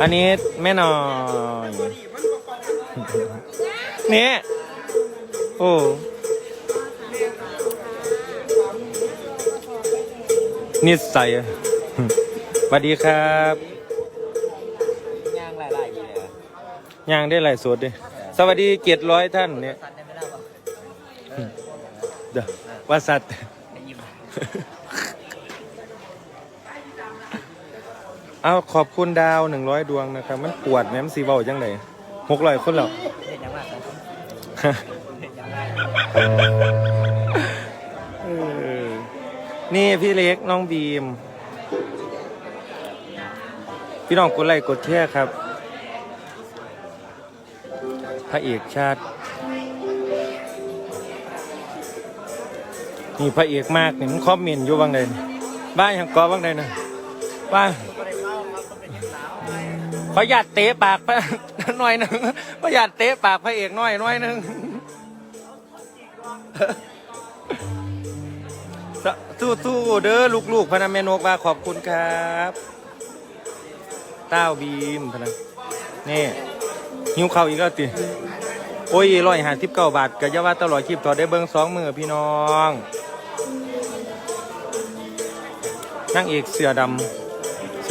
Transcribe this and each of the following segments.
อันนี้แม่หน่อยเนี่ยโอ้นิสัยสวัสดีครับย่างหลายๆอยู่เลยอะย่างได้หลายสดดิสวัสดีเกียรติร้อยท่านเนี่ยสันได้ไม่ได้ปะเดี๋ยวว่าสัตว์ ได้ยิ้ม เอาขอบคุณดาวหนึ่งร้อยดวงนะครับ มันปวดแม่มนสีเบาจังไดหกร้อยคนเห็นยังมากนะเห็นยังมากเอนี่พี่เล็กน้องบีม พี่น้องกดไลค์กดแชร์ครับพระเอกชาตินี่พระเอกมากนี่มันคอมเมนต์อยู่บางใดนี่บ้านยังกอบางใดนะบ้าน ขอหยาดเตะปากพระหน่อยหนึ่งขอหยาดเตะปากพระเอกหน่อยหน่อยหนึ่งสู้สู้ๆเด้อลูกๆพนันเมนกว่าขอบคุณครับเต้าบีมพนันนี่หิวเข่าอีกแล้วติโอ้ยร้อยหาสิบเก้าบาทก็จะว่าตลอดคลิปต่อได้เบิ้งสองมือพี่น้องนางเอกเสือดำ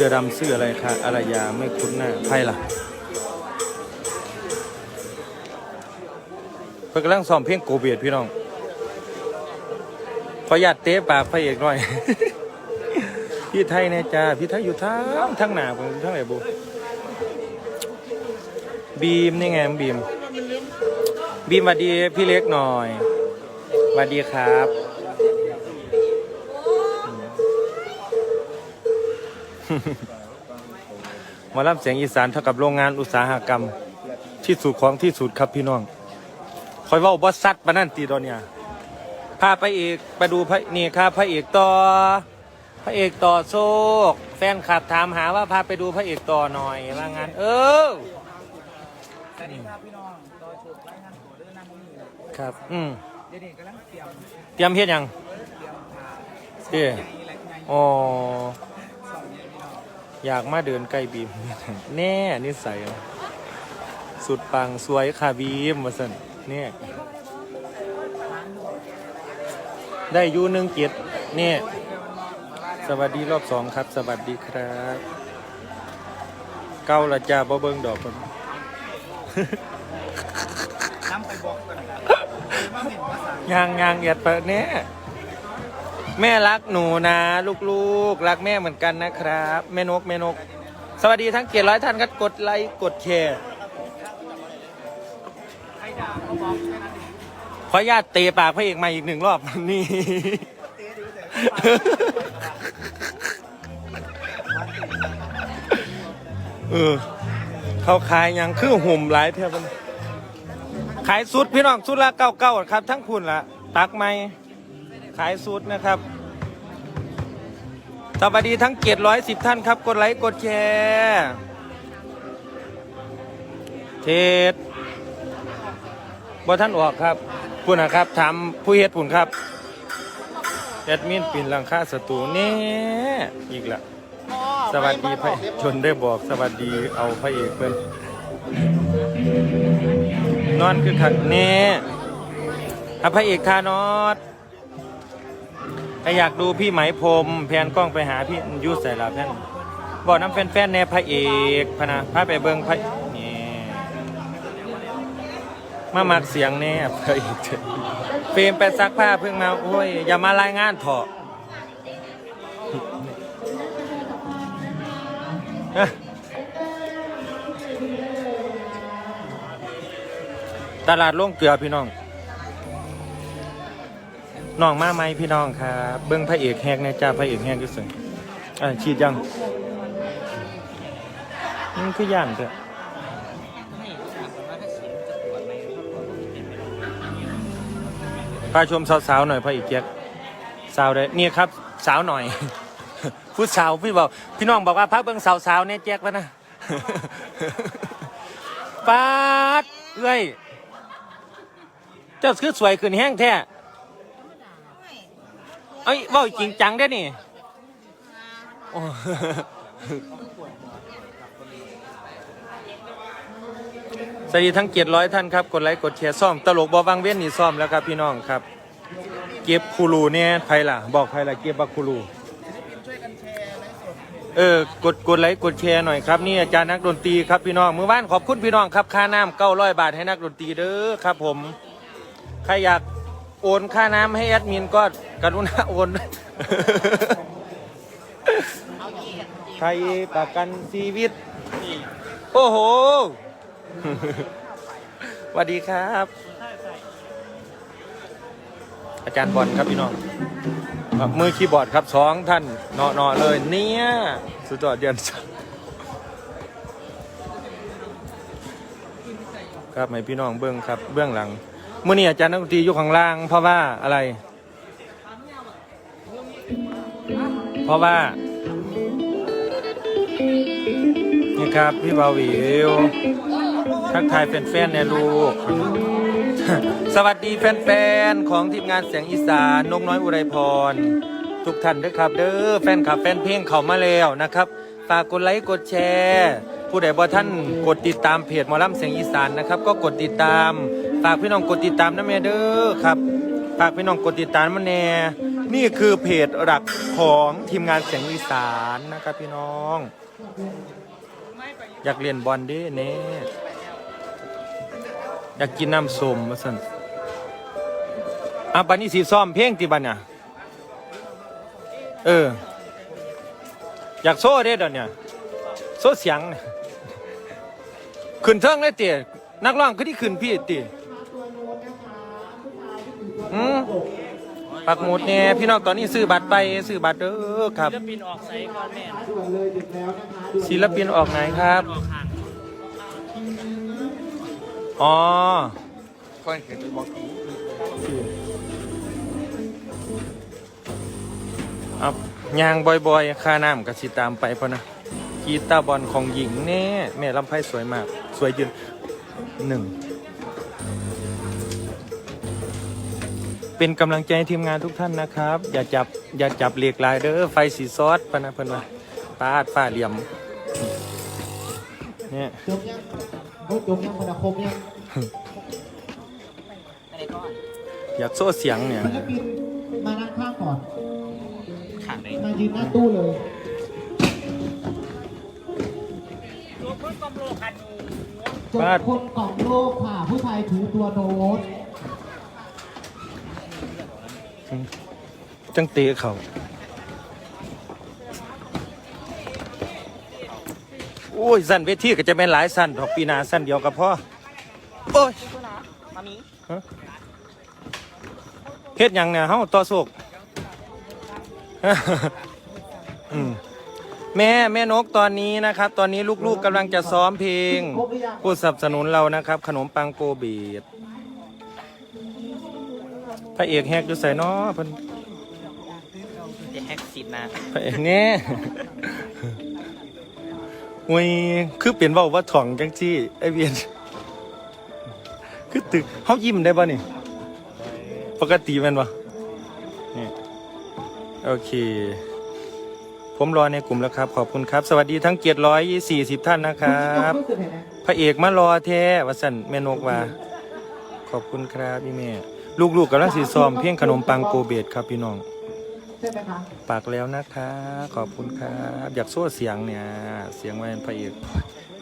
สือดำเสื้ออะไรคะอารยาไม่คุ้นหน้าใครล่ะเพิ่งกำลังซ้อมเพลงโกเบียดพี่น้องขอหยัดเตะปากพระเอกหน่อย พี่ไทยแน่จ้าพี่ไทยอยู่ทั้งทั้งหนาผมทั้งไหนบุบีมนี่ไงบีม บีมสวัสดีพี่เล็กหน่อยสวัสดีครับ หมอลำเสียงอีสานเท่ากับโรงงานอุตสาหกรรม ที่สุดของที่สุดครับพี่น้องคอยเว่าบอสซัดปะนั่นตีตอนเนี้ยพาไปอีกไปดูพระนี่ครับพระเอกต่อ พระเอกต่อโชค แฟนคลับถามหาว่าพาไปดูพระเอกต่อหน่อยว่างั้น เออสวัสดีครับพี่น้องรอชมรายงานตัวเรื่องนั่งนี่ครับ อืมเดี๋ยวนี้กำลังเตรียมเตรียมเฮ็ดหยังเตรียมพาเด้ไงแหละไงอ๋อสองเนี่ยพี่น้ องอยากมาเดินใกล้บีม แน่นิสัยสุดปังสวยค่ะบีมมาสันเนี่ยได้อยูหนึ่งเกียรติเนี่ยสวัสดีรอบสองครับ สวัสดีครับ เก้าละจ้าบ่เบิ่งดอกคนน้ำไปบอกกันว่าเห็นภาษายางยางเอียดเปิดเนี่ย แม่รักหนูนะ ลูกๆ รักแม่เหมือนกันนะครับ แม่นกแม่นก สวัสดีทั้งเกียรร้อยท่านครับกดไลค์กดแชร์ขออนุญาตเตะปากพระเอกใหมาอีกหนึ่งรอบนี่ เออเขาขายยังคือหุ่มหลายเท่ากันขายสุดพี่น้องสุดละเก้าเก้าครับ ทั้งคุณละตักไม่ ขายสุดนะครับสวัสดีทั้งเกียรติร้อยสิบท่านครับ กดไลค์ กดแชร์เทศบ่ท่านออกครับพูดนะครับ ถามผู้เฮ็ดผุนครับ แอดมินปินหลังค่าสตูนี่อีกละสวัสดีพระชนได้บอกสวัสดีเอาพระเอกเพิ่นนอนคือขัดเน่อะพระเอกคานอด ถ้าอยากดูพี่ไหมพรมแพนกล้องไปหาพี่ยุใส่ลาแพนบอกน้ำแฟนๆแนพระเอกพะนะพาไปเบิงพระนี่มามักเสียงแน่พระเอกเถอะเฟรมไปซักผ้าเพิ่งมาโอ้ยอย่ามารายงานเถอะตลาดล่งเกลือพี่น้อง น้องมาไหมพี่น้องครับเบิ้งพระเอกแฮกในจ้าพระเอกแฮกอยู่สึงอ่าฉีดยังมันคือย่างเถอะไม่ถามกันว่าวดไหมพาชมสาวๆหน่อยพระเอกเกียกสาวได้นี่ครับ สาวหน่อยพูดสาวพี่บอกพี่น้องบอกว่าพักเบิ้งสาวๆเนี่ยแจ๊กแล้วนะปาดเอ้ยเจ้าคือสวยขึ้นแห้งแท้ อ้ยเว่าจริงจังได้อนี่โอ้ สวัสดีทั้งเกียรติร้อยท่านครับ กดไลค์กดแชร์ซ่อม ตลกบอวังเว้นนี่ซ่อมแล้วครับพี่น้องครับ เก็บคูรูเนี่ยใครล่ะ บอกใครล่ะเก็บบักคูรูเออกดกดไลค์กดแชร์หน่อยครับนี่อาจารย์นักดนตรีครับพี่น้องมือบ้านขอบคุณพี่น้องครับค่าน้ำเก้าร้อยบาทให้นักดนตรีเด้อครับผม ใครอยาก โอนค่าน้ำให้แอดมินก็กรุณาโอนไทยประกันชีวิต โอ้โหสวัสดีครับ อาจารย์บอลครับพี่น้องครับมือคีย์บอร์ดครับสองท่านเนาะเนาะเลย เนี่ย สุดยอดเดือนสามครับให้พี่น้องเบื้องครับ เบื้องหลัง เมื่อนี้อาจารย์นักดนตรีอยู่ข้างล่าง เพราะว่าอะไร เพราะว่า นี่ครับพี่บาวิวทักทายแฟนๆเนี่ยลูก สวัสดีแฟนๆ ของทีมงานเสียงอีสานนกน้อยอุไรพร ทุกท่านด้วยครับ เด้อแฟนคลับแฟนเพลงเข้ามาแล้วนะครับฝากกดไลค์กดแชร์ ผู้ใดบ่ท่านกดติดตามเพจหมอลำเสียงอีสานนะครับ ก็กดติดตาม ฝากพี่น้องกดติดตามนะแม่เด้อครับฝากพี่น้องกดติดตามมาแน่นี่คือเพจหลักของทีมงานเสียงอีสานนะครับพี่น้อง อยากเรียนบอลดิเน่อยากกินน้ำส้มมาสั่นอะบันนี้สีซ้อมเพลงติบันเนี่ยเออ อยากโซ่เด้เดี๋ยวเนี่ยโซ่เสียง ขึ้นเทิงเลยเตี๋ยนักร้องคือที่ขึ้นพี่เตี๋ย อืมปักหมุดเนี่ยพี่น้องตอนนี้ซื้อบัตรไปซื้อบัตรเด้อครับจะบินออกไซก่อนแม่ศิลปินออกไหนครับ ออกห่างอ๋อ ค่อยเห็นบอกเอายางบ่อยๆค่าน้ำก็สิตามไปพอนะกีตาร์บอลของหญิงแน่แม่ลำไพ่สวยมาก สวยยืนหนึ่ง เป็นกำลังใจให้ทีมงานทุกท่านนะครับ อย่าจับอย่าจับเหล็กลายเด้อไฟสีซอสปะนะเพิ่นว่าปาดฝ้าเหลี่ยมเนี่ยจบยังโอ้ยจบยังคนละครบยังอะไรก่อนอยากโซ่เสียงเนี่ยศิลปินมานั่งข้างก่อนขังเลยมายืนหน้าตู้เลยตัวเพิ่งกำโลคันนูจบคนกล่องโลกค่ะ ผู้ชายถือตัวโน้ต จังเตะเขาโอ้ยสั้นเวทีก็จะเป็นหลายสั้นดอกปีหนาสั้นเดียวกับพ่อโอ้ยมามีเฮ็ดหยังเนี่ยเฮาต่อโศกอืมแม่แม่นกตอนนี้นะครับ ตอนนี้ลูกๆกำลังจะซ้อมเพลงครบหรือยังผู้สนับสนุนเรานะครับ ขนมปังโกบีดพระเอกแฮกอยู่ใส่น้อเพิ่นจะ แฮกสิทธิ์นะพระเอกเนี่ยอุ้ยคือเปลี่ยนเว่าว่าถ่องจังจี้ไอเวียนคือตึกเขายิ้มได้ป่ะนี่ ปกติแมันปะนี่โอเค ผมรอในกลุ่มแล้วครับ ขอบคุณครับ สวัสดีทั้งเกียรติร้อยสี่สิบท่านนะครับรู้สึกเห็นไหมพระเอกมารอแท้วสันแม่นกว่า ขอบคุณครับพี่แม่ ลูกๆกำลังสีซ้อมเพียงขนมปังโกเบตครับพี่น้อง ใช่ไหมคะปากแล้วนะคะ ขอบคุณครับ อยากโซ่เสียงเนี่ย เสียงไว้เป็นพระเอก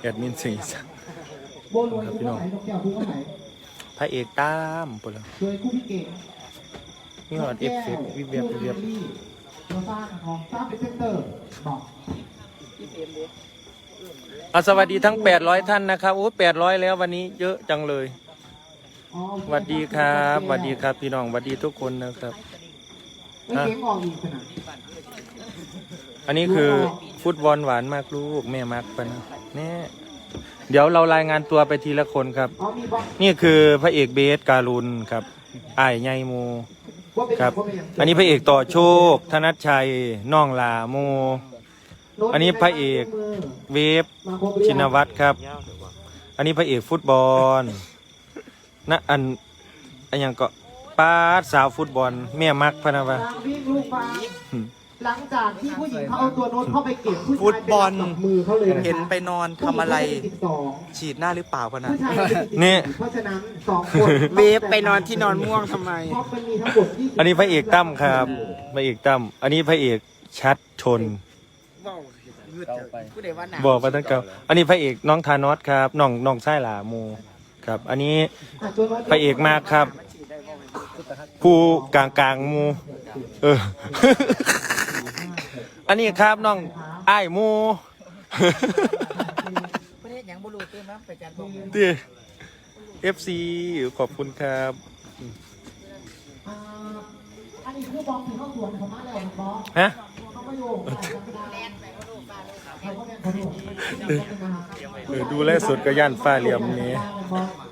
แอดมินสีสันโบรวยคู่ไหนนกแก้วคู่ไหนพระเอกตามปุ่นละโดยคู่พี่เก่งมีหอดเอฟเฟกต์วิบเวียบวิบเวียบตัวสร้างของสร้างเป็นเซนเตอร์บอกเอาสวัสดีทั้ง 800 ท่านนะครับโอ้800 แล้ววันนี้เยอะจังเลยอ๋อสวัสดีครับสวัสดีครับพี่น้องสวัสดีทุกคนนะครับ ไม่เก่งออกอีกขนาดอันนี้คือฟุตบอลหวานมากลูกแม่มักปะนะเนี่ยเดี๋ยวเรารายงานตัวไปทีละคนครับอ๋อมีบอกนี่คือพระเอกเบสการุณครับไอ้ายใหญ่หมูว่าเป็นครับ ว่าเป็นย่างอันนี้พระเอกต่อโชค ธนัชชัยน้องลาโมอันนี้พระเอก เวฟ มาครบหรือชิยังนวัตรครับ อันนี้พระเอกฟุตบอลนะอันอันยังก็ ป้าดสาวฟุตบอลแม่มักพะนะวะตามวิ่งลูกฟ้าหลังจากที่ผู้หญิงเขาเอาตัวโน้ตเข้าไปเก็บผู้ชายฟุตบอลไปจับมือเขาเลยะเห็นไปนอนทำอะไร ผู้หญิงเขาเป็นสิบสองฉีดหน้าหรือเปล่าพะนะ ผู้ชายเป็นสิบสี่นี่เพราะฉะนั้นสองคนเวฟไปนอนที่นอนม่วงทำไม เพราะมันมีทั้งหมด20อันนี้พระเอกตั้มครับพระเอกตั้มอันนี้พระเอกชัดชนผู้ใดว่าหนาบอกไปตั้งเก่าอันนี้พระเอกน้องธานอสครับน้องน้องไส้หลามูครับ อันนี้ อะตัวโน้ตพระเอกมากครับ ผู้กลางกลางๆหมูเออ อันนี้ครับน้องอ้ายหมู ประเทศยังบรูตื้นนะไปจัดบอกตีเอฟซีขอบคุณครับอ่าอันนี้ผู้บอกที่เข้าสวนของมาแล้วบอสฮะ เขาก็โยกไปธรรมดาเขาก็แม่นเขา เออดูแลสุดก็ย่านฝ้าเหลี่ยมนี้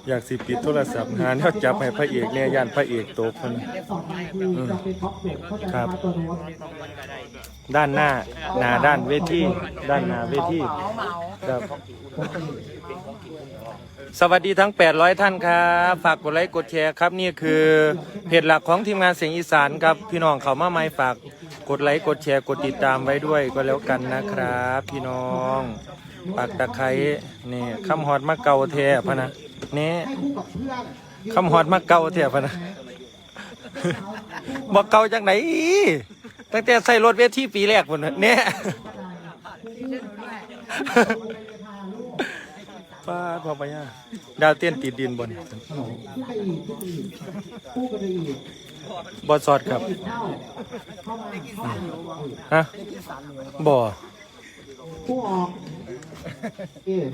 อยากสิปิดโทรศัพท์หาแนวจับให้พระเอกเนี่ยย่านพระเอกตกคนสองนาทีจะครับมาตัวโน้ตด้านหน้าหน้าด้านเวทีด้านหน้าเวทีครับ สวัสดีทั้ง 800 ท่านครับ ฝากกดไลค์กดแชร์ครับนี่คือเพจหลักของทีมงานเสียงอีสานครับพี่น้องเขามาไม่ฝากกดไลค์กดแชร์กดติดตามไว้ด้วยก็แล้วกันนะครับ พี่น้องปากตะไคร้นี่คำฮอดมาเกาแท้พะนะนี่ให้คู่กับเพื่อนคำฮอดมาเกาแท้พะนะบอกเกาจากไหนตั้งแต่ใส่รถเวทีปีแรกพุ่นเนี่ย พอไปย่าดาวเต้นติดดินบนขึ้นไปอีกขึ้นไปอีกคู่กันไปอีกบอสอดครับอีกเท่าเข้ามาเข้ามาฮะบ่อคู่ออกเอ๊ะ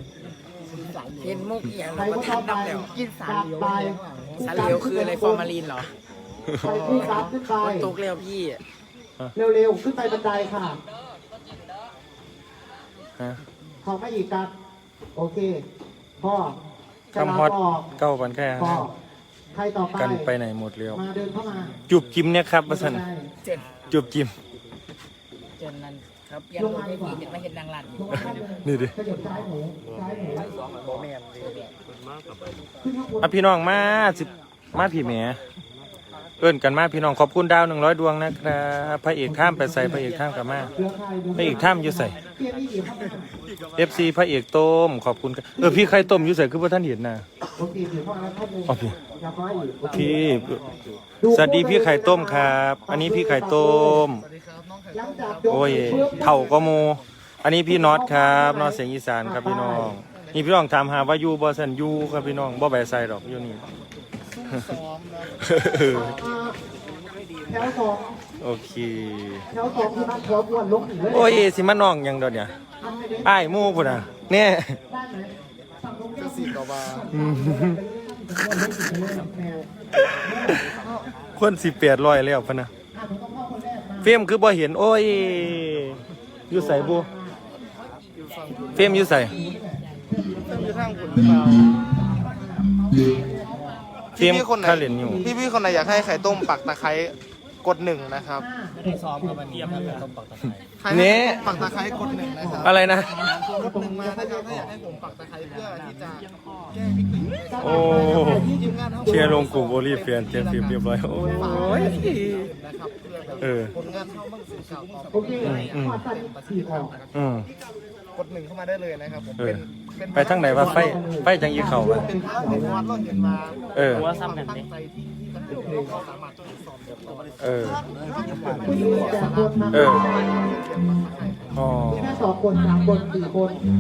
เห็นมุกเอียงใครเราก็ก็เข้าทำไปน้ำแล้วกินสารกลับเหลวไปสารเหลวคืออะไรฟอร์มาลีนเหรอไปคู่กลับขึ้นไปตกเร็วพี่ เร็วๆ ขึ้นไปบันไดค่ะฮะเขาไม่อีกครับ โอเค พ่อคำฮอดจะลาออกเก้าพันแค่พ่อใครต่อไปกันไปไหนหมดเร็วมาเดินเข้ามาจุบจิมเนี่ยครับว่าสันบัไดเจนจุบจิม เจนนั่นครับยังไม่พี่เห็นมาเห็นนางรันลงมาข้างเลยนี่ดิขยับซ้ายหมูซ้ายหมูแม่นขึ้นข้างบนอะพี่น้องมาสิมาพี่แหม เอิ้นกันมาพี่น้องขอบคุณดาวหนึ่งร้อยดวงนะครับพระเอกข้ามไปใส่พระเอกข้ามกับมาพระเอกข้ามอยู่ใส่เปลี่ยนนี่เดี๋ยวเข้ามา FC พระเอกต้มขอบคุณครับเออพี่ใครต้มอยู่ใส่คือพระท่านเห็นนะโอเคพี่สวัสดีพี่ไข่ต้มครับ อันนี้พี่ไข่ต้มโอ้ยเท่าก็โม อันนี้พี่น็อตครับน็อตเสียงอีสานครับพี่น้องนี่พี่น้องถามหาว่ายูบ่สันยูครับพี่น้องบ่ใบใส่ดอกอยู่นี่ อ่าแถวสองโอเค แถวสองคือบ้านขอบ้วนลงอีกเลยโอ้ยสิมาน้องหยังดอกเนี่ยทำไปได้อ้ายหมู่พุ่นน่ะเนี่ยได้ไหมสั่งลงแก้วสี่กว่าอืมแมวคนสิเปียดร้อยแล้วพะนะอะผมต้องเข้าคนแรกมาเฟรมคือบ่เห็น โอ้ยอยู่ใส่บุเฟรมอยู่ใส่พี่ทางคุณหรือเปล่า เฟรมพี่คนไหนคาเล่นอยู่ พี่พี่คนไหนอยากให้ไข่ต้มปักตะไคร้กดหนึ่งนะครับซ้อมกับวันนี้ครับต้มปักตะไคร้ใครให้ผมปักตะไคร้กดหนึ่งนะครับอะไรนะ กดหนึ่งมานะครับถ้าอยากให้ผมปักตะไคร้เพื่อที่จะแก้วิกฤตโอ้เชียร์ลงกลุ่มโอลีเฟียนเจมฟิล์มเรียบร้อยโอ้ยนะครับเพื่อแบบเออผลงานเข้าบ้างสื่อข่าวโอเคขอสั่นสี่ออกอืมก ดหนึ่งเข้ามาได้เลยนะครับผมเออเป็นเป็นไปทางไหนวะไฟไฟจังยีเข่าอะเป็นภาพในวัดเราเห็นมาเออว่าซ้ำกันตั้งใจที่เราสามารถตรวจสอบแบบต่อเออผู้หญิงแต่คนมาเออ อ๋อแค่สองคนสามคนสี่คน